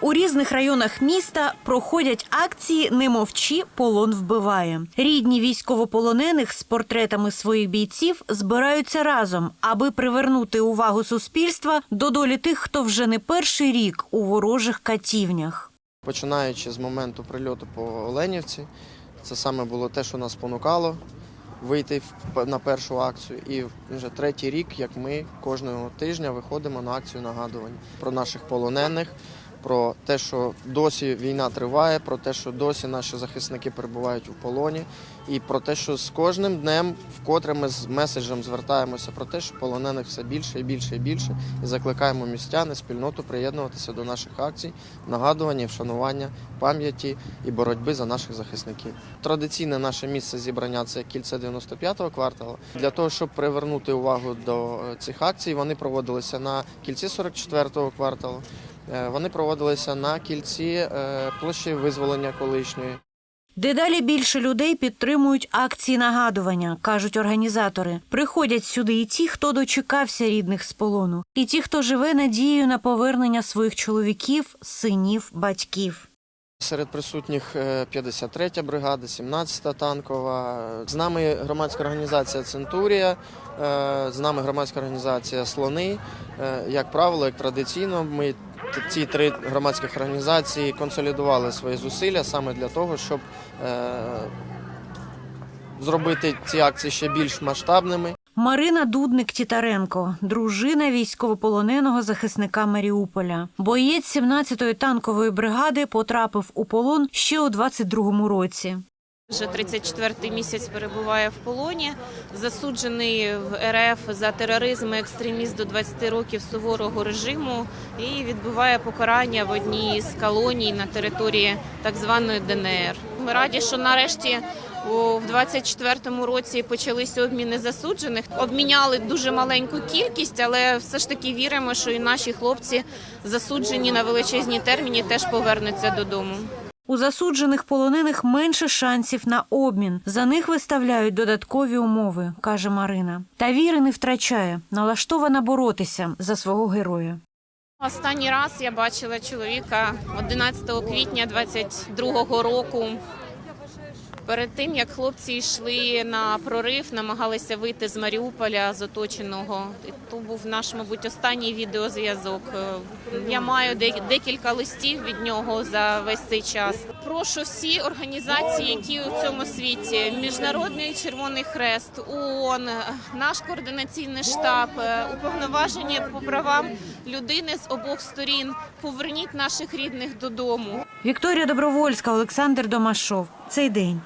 У різних районах міста проходять акції Не мовчи, полон вбиває. Рідні військовополонених з портретами своїх бійців збираються разом, аби привернути увагу суспільства до долі тих, хто вже не перший рік у ворожих катівнях. Починаючи з моменту прильоту по Оленівці, це саме було те, що нас спонукало вийти на першу акцію. І вже третій рік, як ми кожного тижня виходимо на акцію нагадування про наших полонених, про те, що досі війна триває, про те, що досі наші захисники перебувають у полоні, і про те, що з кожним днем, вкотре ми з меседжем звертаємося про те, що полонених все більше і більше і більше, і закликаємо містяни, спільноту приєднуватися до наших акцій, нагадування, вшанування пам'яті і боротьби за наших захисників. Традиційне наше місце зібрання це кільце 95-го кварталу. Для того, щоб привернути увагу до е, цих акцій, вони проводилися на кільці 44-го кварталу. Е, Вони проводилися на кільці е, площі визволення колишньої. Дедалі більше людей підтримують акції нагадування, кажуть організатори. Приходять сюди і ті, хто дочекався рідних з полону, і ті, хто живе надією на повернення своїх чоловіків, синів, батьків. Серед присутніх е, 53-я бригада, 17-та танкова. З нами громадська організація Центурія, е, з нами громадська організація Слони. Е, Як правило, як традиційно, ми ці три громадських організації консолідували свої зусилля саме для того, щоб е, зробити ці акції ще більш масштабними. Марина Дудник Тітаренко, дружина військовополоненого захисника Маріуполя. Боєць 17-ї танкової бригади потрапив у полон ще у 22-му році. Вже 34-й місяць перебуває в полоні, засуджений в РФ за тероризм і екстреміст до 20 років суворого режиму і відбуває покарання в одній з колоній на території так званої ДНР. Ми раді, що нарешті у- в 24-му році почалися обміни засуджених. Обміняли дуже маленьку кількість, але все ж таки віримо, що і наші хлопці засуджені на величезні терміни теж повернуться додому. У засуджених полонених менше шансів на обмін. За них виставляють додаткові умови, каже Марина. Та віри не втрачає, налаштована боротися за свого героя. Останній раз я бачила чоловіка 11 квітня 22-го року. Перед тим як хлопці йшли на прорив, намагалися вийти з Маріуполя з оточеного. То був наш, мабуть, останній відеозв'язок. Е, Я маю де- декілька листів від нього за весь цей час. Прошу всі організації, які у цьому світі, Міжнародний Червоний Хрест, ООН, наш координаційний штаб, уповноваження уповноважені по правам людини з обох сторін. Поверніть наших рідних додому. Вікторія Добровольська, Олександр Домашов. Цей день.